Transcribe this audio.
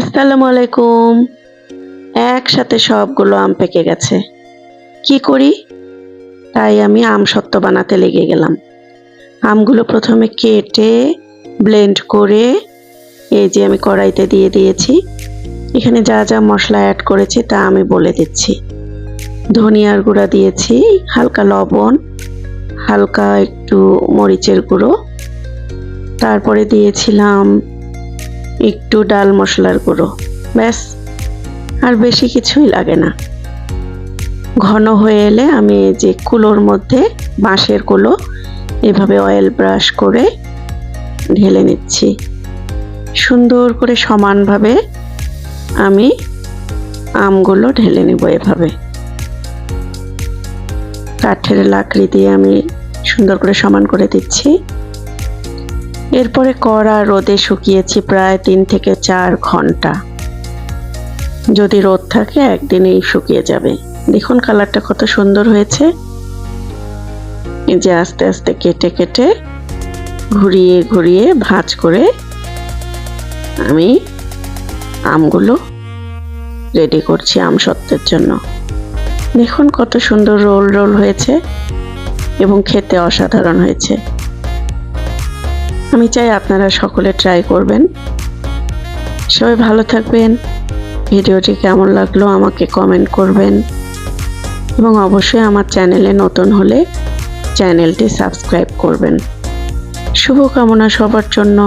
আসসালামু আলাইকুম। একসাথে সবগুলো আম পেকে গেছে। কি করি? তাই আমি আম সত্ত্ব বানাতে লেগে গেলাম। আমগুলো প্রথমে কেটে ব্লেন্ড করে এই যে আমি কড়াইতে দিয়ে দিয়েছি। এখানে যা যা মশলা অ্যাড করেছি তা আমি বলে দিচ্ছি। ধনিয়ার গুঁড়া দিয়েছি, হালকা লবণ, হালকা একটু মরিচের গুঁড়ো। তারপরে দিয়েছিলাম একটু ডাল মশলার গুঁড়ো, ব্যাস। আর বেশি কিছুই লাগে না। ঘন হয়ে এলে আমি যে কুলোর মধ্যে বাঁশের কুলো, এভাবে অয়েল ব্রাশ করে ঢেলে নিচ্ছি। সুন্দর করে সমানভাবে আমি আমগুলো ঢেলে নেব এভাবে। কাঠের লাকড়ি দিয়ে আমি সুন্দর করে সমান করে দিচ্ছি। এরপরে কড়া রোদে শুকিয়েছি প্রায় তিন থেকে চার ঘণ্টা। যদি রোদ থাকে, একদিনেই শুকিয়ে যাবে। দেখুন কালারটা কত সুন্দর হয়েছে। যে আস্তে আস্তে কেটে কেটে ঘুরিয়ে ঘুরিয়ে ভাঁজ করে আমি আমগুলো রেডি করছি আম সত্ত্বের জন্য। দেখুন কত সুন্দর রোল রোল হয়েছে এবং খেতে অসাধারণ হয়েছে। আমি চাই আপনারা সকলে ট্রাই করবেন। সবাই ভালো থাকবেন। ভিডিওটি কেমন লাগল আমাকে কমেন্ট করবেন। এবং অবশ্যই আমার চ্যানেলে নতুন হলে চ্যানেলটি সাবস্ক্রাইব করবেন। শুভকামনা সবার জন্য।